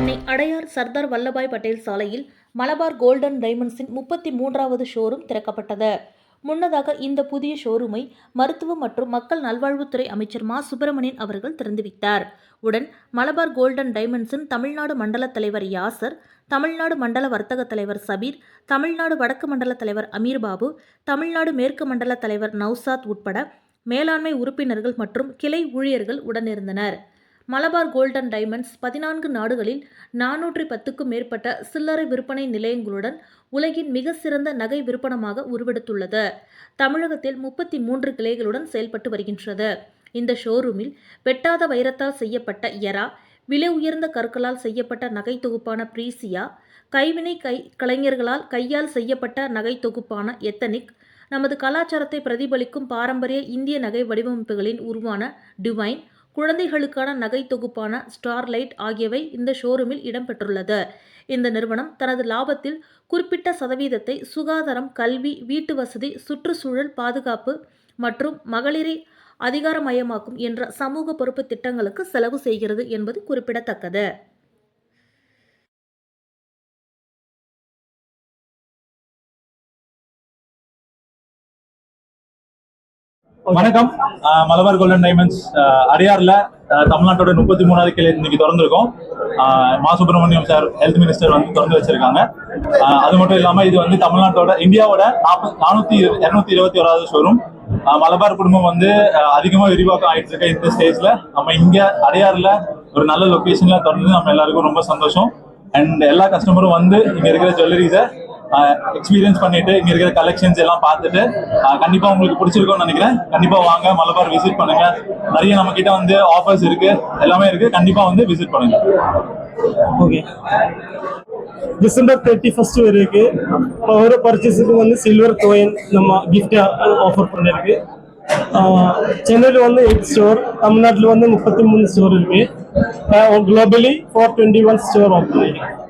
சர்தார் வல்லபாய் பட்டேல் சாலையில் மலபார் கோல்டன் டைமண்ட்ஸின் முப்பத்தி மூன்றாவது ஷோரூம் திறக்கப்பட்டது. முன்னதாக இந்த புதிய ஷோரூமை மருத்துவ மற்றும் மக்கள் நல்வாழ்வுத்துறை அமைச்சர் மா. சுப்பிரமணியன் அவர்கள் திறந்து வைத்தார். உடன் மலபார் கோல்டன் டைமண்ட்ஸின் தமிழ்நாடு மண்டல தலைவர் யாசர் தமிழ்நாடு மண்டல வர்த்தக தலைவர் சபீர் தமிழ்நாடு வடக்கு மண்டல தலைவர் அமீர் பாபு தமிழ்நாடு மேற்கு மண்டல தலைவர் நௌசாத் உட்பட மேலாண்மை உறுப்பினர்கள் மற்றும் கிளை ஊழியர்கள் உடனிருந்தனர். மலபார் கோல்டன் டைமண்ட்ஸ் பதினான்கு நாடுகளில் நானூற்றி பத்துக்கும் மேற்பட்ட சில்லறை விற்பனை நிலையங்களுடன் உலகின் மிக சிறந்த நகை விற்பனமாக உருவெடுத்துள்ளது. தமிழகத்தில் முப்பத்தி மூன்று கிளைகளுடன் செயல்பட்டு வருகின்றது. இந்த ஷோரூமில் வெட்டாத வைரத்தால் செய்யப்பட்ட எரா விலை உயர்ந்த கற்களால் செய்யப்பட்ட நகை தொகுப்பான பிரீசியா கைவினை கை கலைஞர்களால் கையால் செய்யப்பட்ட நகை தொகுப்பான எத்தனிக் நமது கலாச்சாரத்தை பிரதிபலிக்கும் பாரம்பரிய இந்திய நகை வடிவமைப்புகளின் உருவான டிவைன் குழந்தைகளுக்கான நகை தொகுப்பான ஸ்டார்லைட் ஆகியவை இந்த ஷோரூமில் இடம்பெற்றுள்ளது. இந்த நிறுவனம் தனது லாபத்தில் குறிப்பிட்ட சதவீதத்தை சுகாதாரம் கல்வி வீட்டு வசதி சுற்றுச்சூழல் பாதுகாப்பு மற்றும் மகளிரை அதிகாரமயமாக்கும் என்ற சமூக பொறுப்பு திட்டங்களுக்கு செலவு செய்கிறது என்பது குறிப்பிடத்தக்கது. வணக்கம். மலபார் கோல்டன் டைமண்ட்ஸ் அஹ் அடையார்ல தமிழ்நாட்டோட முப்பத்தி மூணாவது கிளை இன்னைக்கு திறந்திருக்கோம். மா சுப்பிரமணியம் சார் ஹெல்த் மினிஸ்டர் வந்து திறந்து வச்சிருக்காங்க. அது மட்டும் இல்லாம இது வந்து தமிழ்நாட்டோட இந்தியாவோட நானூத்தி இருநூத்தி இருபத்தி ஓராவது ஷோரூம் மலபார் குடும்பம் வந்து அதிகமா விரிவாக்கம் ஆயிட்டு இருக்க இந்த ஸ்டேஜ்ல நம்ம இங்க அடையாறுல ஒரு நல்ல லொக்கேஷன்ல திறந்து நம்ம எல்லாருக்கும் ரொம்ப சந்தோஷம். அண்ட் எல்லா கஸ்டமரும் வந்து இங்க இருக்கிற ஜுவல்லரிஸை எக்ஸ்பீரியன்ஸ் பண்ணிட்டு இங்க இருக்கிற கலெக்ஷன்ஸ் எல்லாம் பார்த்துட்டு கண்டிப்பாக கண்டிப்பா உங்களுக்கு பிடிச்சிருக்கோம்னு நினைக்கிறேன். கண்டிப்பா வாங்க மலபார் விசிட் பண்ணுங்க. நிறைய நம்ம கிட்ட வந்து ஆஃபர்ஸ் இருக்கு. எல்லாமே இருக்கு. கண்டிப்பா வந்து விசிட் பண்ணுங்க. ஓகே டிசம்பர் தேர்ட்டி ஃபர்ஸ்ட் வரைக்கு ஒரு பர்ச்சேஸுக்கு வந்து சில்வர் கோயின் நம்ம கிஃப்ட் ஆஃபர் பண்ணிருக்கு. சென்னையில் வந்து எயிட் ஸ்டோர் தமிழ்நாட்டில் வந்து முப்பத்தி மூணு ஸ்டோர் இருக்கு. Globally four twenty one store open பண்ணிருக்கு